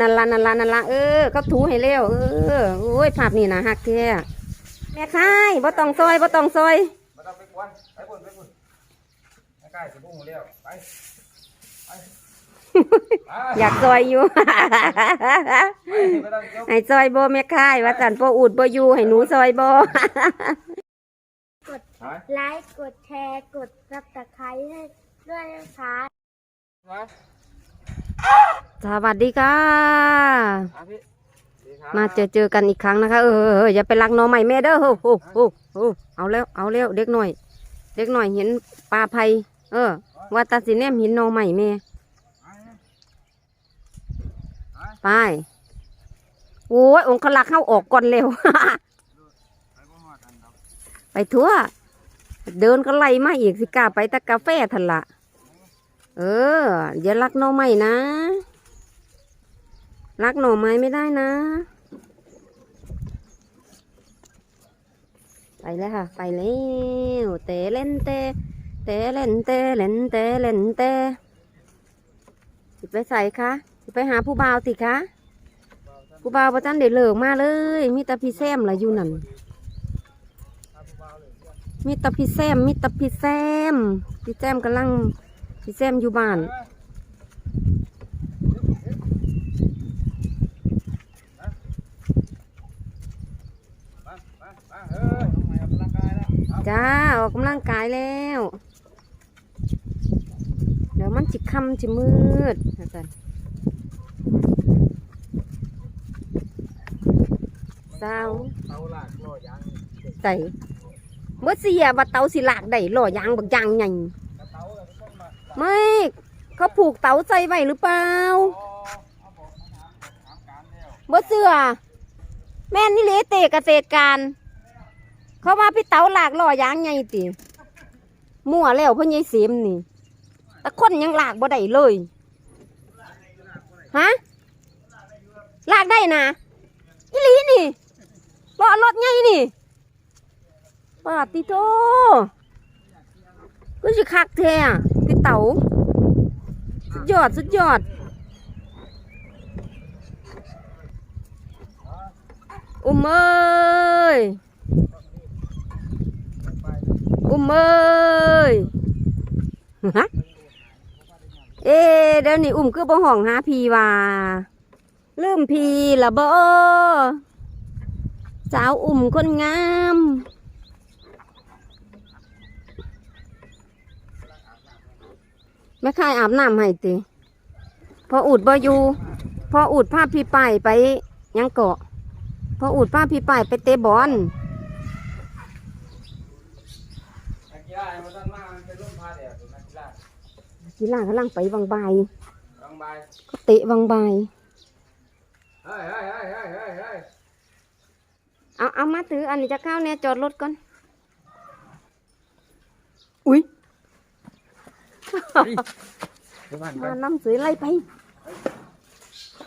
นั่นละนั่นละนั่นละเออเขาถูให้เร็วเออโอ้ยภาพนี่นะฮักแท้แม่ค่ายบ่ต้องซอยบ่ต้องซอยมาต้องไปกวนไปกวนไปกวนใกล้ๆสิบุ้งเร็วไปไปไปอยากซอยอยู่ไปไม่ต้องยกให้ซอยบ่แม่ค่ายว่าจันพ่ออูดบ่อยู่ให้หนูซอยบ่ไปไลค์กดแชร์กดซับสไครต์ให้ด้วยนะคะไป สวัสดีค่ะ มาเจอเจอกันอีกครั้งนะคะ เอออย่าไปรักน้องใหม่แม่เด้อโอ้โหโอ้โหเอาแล้วเอาแล้วเด็กหน่อย เด็กหน่อยเห็นปลาไผ่เออว่าตาสิแนมเห็นน้องใหม่แม่ไปโอ้ยองค์ขลักเข้าออกก่อนเร็วไปทั่ว เดินก็ไล่มาอีกสิกาไปตะกาแฟทันละ เออ อย่ารักหน้องใหม่นะ รักหน่อไม้ไม่ได้นะ ไปแล้วค่ะ ไปแล้วเตะเล่นเตะเตะเล่นเตะเล่นเตะเล่นเตะไปใส่คะไปหาผู้บ่าวติคะผู้บ่าวประจันเด็ดเหลืองมาเลย มีต่พี่แซมละอยู่นั่นมีต่พี่แซมมีต่พี่แซมพี่แซมกำลัง พี่แซมอยู่บ้านจ้าออกกำลังกายแล้ว เดี๋ยวมันจิค่ำจิมืดอาจารย์สาวเตาลากล้อยางใส่เมื่อเสียว่าเตาสิหลากได้หล่อยางบักยางใหญ่ ไม่เขาผูกเตาใส่ไว้หรือเปล่าเอาบอกมาถามถามการแล้วเมื่อเสือแม่นี่เลยเตะเกษตรการเขาว่าพี่เตาหลากหล่อยางใหญ่ติมั่วแล้วเพ่อใหญ่เสียมนี่แต่คนยังหลากบ่ได้เลยฮะลากได้นะอีลีนี่รอรถไงนี่ปาติโตก็สิคักแท้อะ พี่เต๋าสุดยอด สุดยอด อุ้มเอ้ย อุ้มเอ้ยฮะเอ๊เดี๋ยวนี้อุ้มคือบ่ห้องหาพีว่าลืมพีละบ่สาวอุ้มคนงาม แม่ค่ายอาบน้ำให้ติพออุดบอยู่พออุดภาพพี่ไปไปยังเกาะ พออุดภาพพี่ไปไปเตะบอลกีฬาเนี่ยมันต้องมามันเป็นร่มพาแดดถูกำลังไปวังบางใบก็เตะวังบายเฮ้ยเอาเอามาถืออันนี้จะเข้าเนี่ยจอดรถก่อน อุ้ย มาน้ำสวยไล่ไป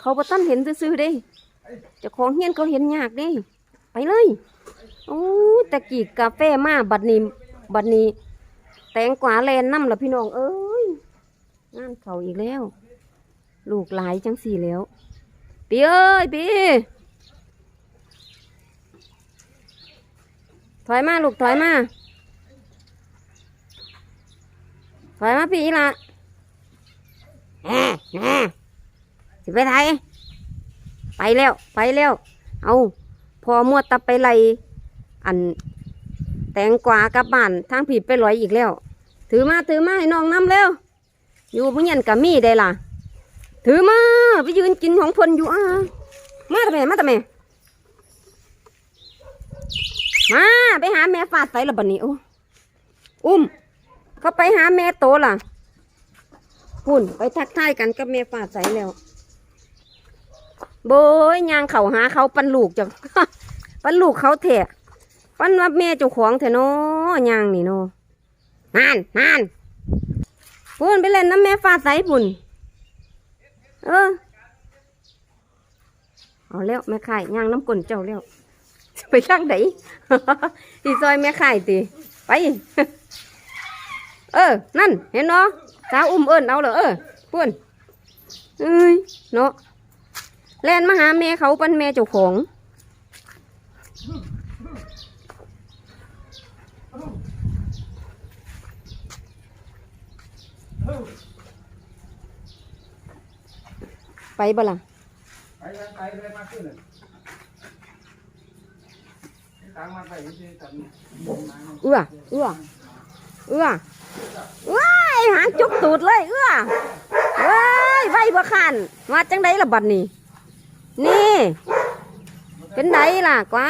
เขาประตันเห็นซื่อๆเด้เจ้าของเฮียนเขาเห็นยากเด้ ไปเลยโอ้ตะกี้กาแฟมาบัดนี้บัดนี้ แตงกวาแลนน้ำละพี่น้อง เอ้ยงานเขาอีกแล้ว ลูกหลายจังสี่แล้วปีเอ้ยปีถอยมาลูกถอยมา ถอยมาพี่อีละแหน่แหน่สิไปไทยไปแล้วไปแล้ว เอาพอมวดตับไปไล่อัน แตงกวากลับบ้านทางผีไปลอยอีกแล้ว ถือมาถือมาให้น้องน้ำเร็วอยู่ผู้ยันกับมีได้ล่ะ ถือมาไปยืนกินของเพนอยู่อะมาทำไมมาทำไมมาไปหาแม่ฟาดใส่ละบันนี้โอ้อุ้ม เขาไปหาแม่โตล่ะพุ่นไปทักทายกันกับแม่ฟาดใสแล้วโบยยางเขาหาเขาปันลูกจังปันลูกเขาเถะปันว่าแม่เจ้าของเถอะเนาะยางนี่เนาะนานนานพุ่นไปเล่นน้ำแม่ฟาดใส่พุ่นเออเอาแล้วแม่ไข่ย่างน้ำกลนเจ้าแล้วไปข้างไหนที่ซอยแม่ไข่ตีไป เออ นั่น เห็นเนาะสาวอุ้มเอิญเอาเลยเออพุ่นเอ้ยเนาะแล่นมาหาแม่เขาป็นแม่เจ้าของไปบ่ล่ะไปไปไปเลยมาขึ้นเลยตังมาไปที่ตันเอื้อเอื้อเอื้อ ว้ายหางจุกตูดเลยเอื้อเว้ยไว้บ่คันมาจังไดล่ะบัดนี้ นี่ เป็นไดล่ะกว่า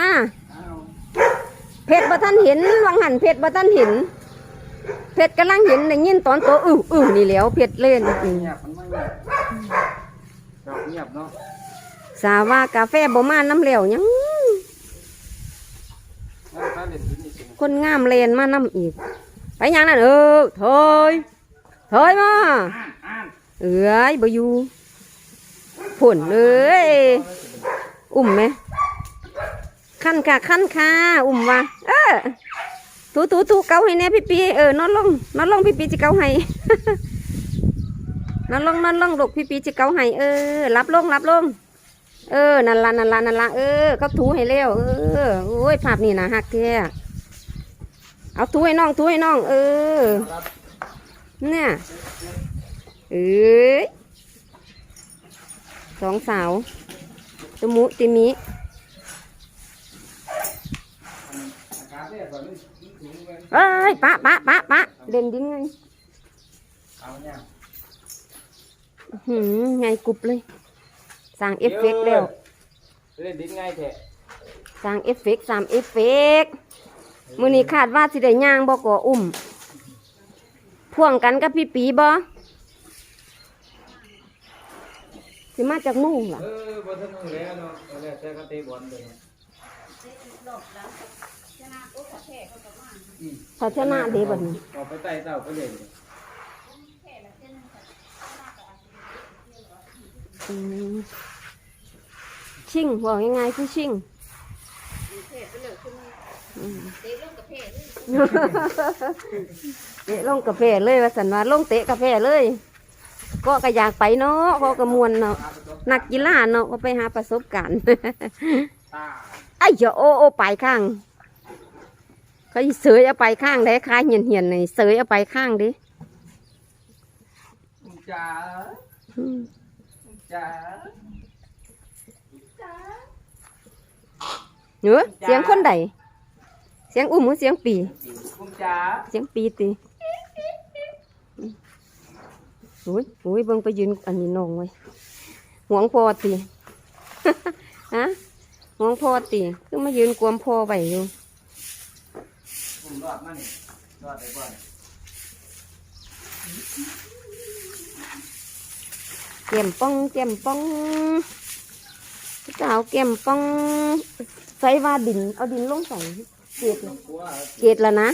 เพชรบ่ทันเห็นวังหันเพชรบ่ทันเห็นเพชรกำลังเห็นได้ยินตอนโตอื้ออื้อนี่แหล้วเพชรเล่นเงียบมันไม่เงียบเงียบเนาะสาว่ากาแฟบ่มาน้ำเหลวยังแล้วถ้าเล่นที่นี่สิคนงามเลนมาน้ำอีก ไปยังนั่นเออถอยถอยมาอ่านอ่านเอ้ยบ่อยู่ผลเลยอุ้มไหมขั้นค่ะขั้นค่ะอุ้มว่ะเออถูถูถูเกาให้แน่พี่ปีเออนอนลงนอนลงพี่ปีจะเกาให้นอนลงนอนลงลูกพี่ปีจะเกาให้เออรับลงรับลงเออนั่นละนั่นละนั่นละเออเขาถูให้เร็วเออโอ้ยภาพนี่นะฮักแท้ เอาถูให้น้องถูให้น้อง เออ เนี่ย เอ้ยสองสาวตมุติมิเอ้ยปะปะปะปะเด่นดิ้งไงเอายหืมไงกรุบเลยสร้างเอฟเฟกต์แล้ว เล่นดิ้ง่ายแท้สร้างเอฟเฟกต์สามเอฟเฟกต์ มือนี้คาดว่าสิได้ย่างบ่ก่ออุ้ม พ่วงกันกับพี่ปีบ่สิมาจากนู่นล่ะเออบอลทนุแล้วเนาะแล้วแต่ก็เตะบอลเลยภาชนะดีบัดนี้ออกไปใต้เต้าก็เล่นชิงบอกยังไงคือชิงเตะลงกาแฟเลยว่าสันว่าลงเตะกาแฟเลย ก็ก็อยากไปเนาะก็กระมวลเนาะนักกีฬาเนาะก็ไปหาประสบการณ์ตาไอ้เจ้าโอโอไปข้างเขาสิเสยเอาไปข้างได้คายเหียนเหียนๆนี่เสยเอาไปข้างดิจ๋าอืมจ๋าเนื้อเสียงคนใด เสียงอุ้มหรือเสียงปีคุณจ๋าเสียงปีตีโอ้ยโอ้ยเบิ่งไปยืนอันนี้น้องไว้ห่วงพอตีฮะห่วงพอตีคือมายืนกวมพอไว้อยู่ผมรอดมานี่รอดได้บ่อนเก็มป้องเก็มป้องจะเอาเก็มป้องใส่ว่าดิน เอาดินลงใส่ เกล็ดน่ะกลัวเกล็ดแล้วนะ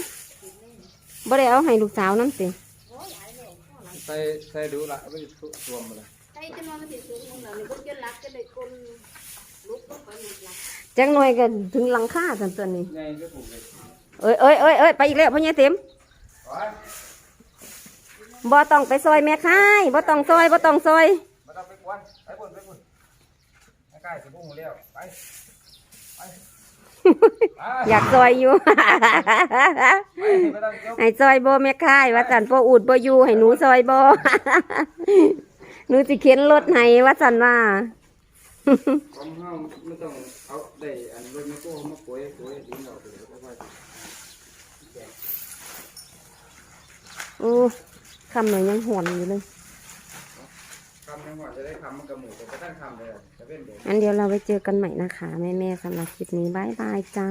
บ่ได้เอาให้ลูกสาวนั่นสิใส่ใส่ดูละไม่รวมมาเลยจังหน่อยก็ถึงหลังคาสันตัวนี้ไงก็ถูกเลยเอ้ยเอ้ยเอ้ยเอ้ยไปอีกแล้วพ่อใหญ่เต็มโอ้ยบ่ต้องไปซอยแม่ค้ายบ่ต้องซอยบ่ต้องซอยมาต้องไปกวนไปบนไปบนใกล้สิบุ้งแล้วไปไปไป อยากซอยอยู่ไองยกให้ซอยโบแม่ค้ายว่าสันพ่ออูดโบอยู่ให้หนูซอยโบหนูสิเข็นรถให้ว่าสันว่าของเฮาไม่ต้องเอาได้อันรถไม่โก้มาป่วยป่วยดิ้นเราไปเลยก็ว่าโอ้คำหน่อยยังหวนอยู่เลย คำยังว่าจะได้คำมันกระหมูแต่ก็ตั้งคำเลยจะเป็นเด็ก อันเดียวเราไปเจอกันใหม่นะคะ แม่ๆสำหรับคลิปนี้บายบายจ้า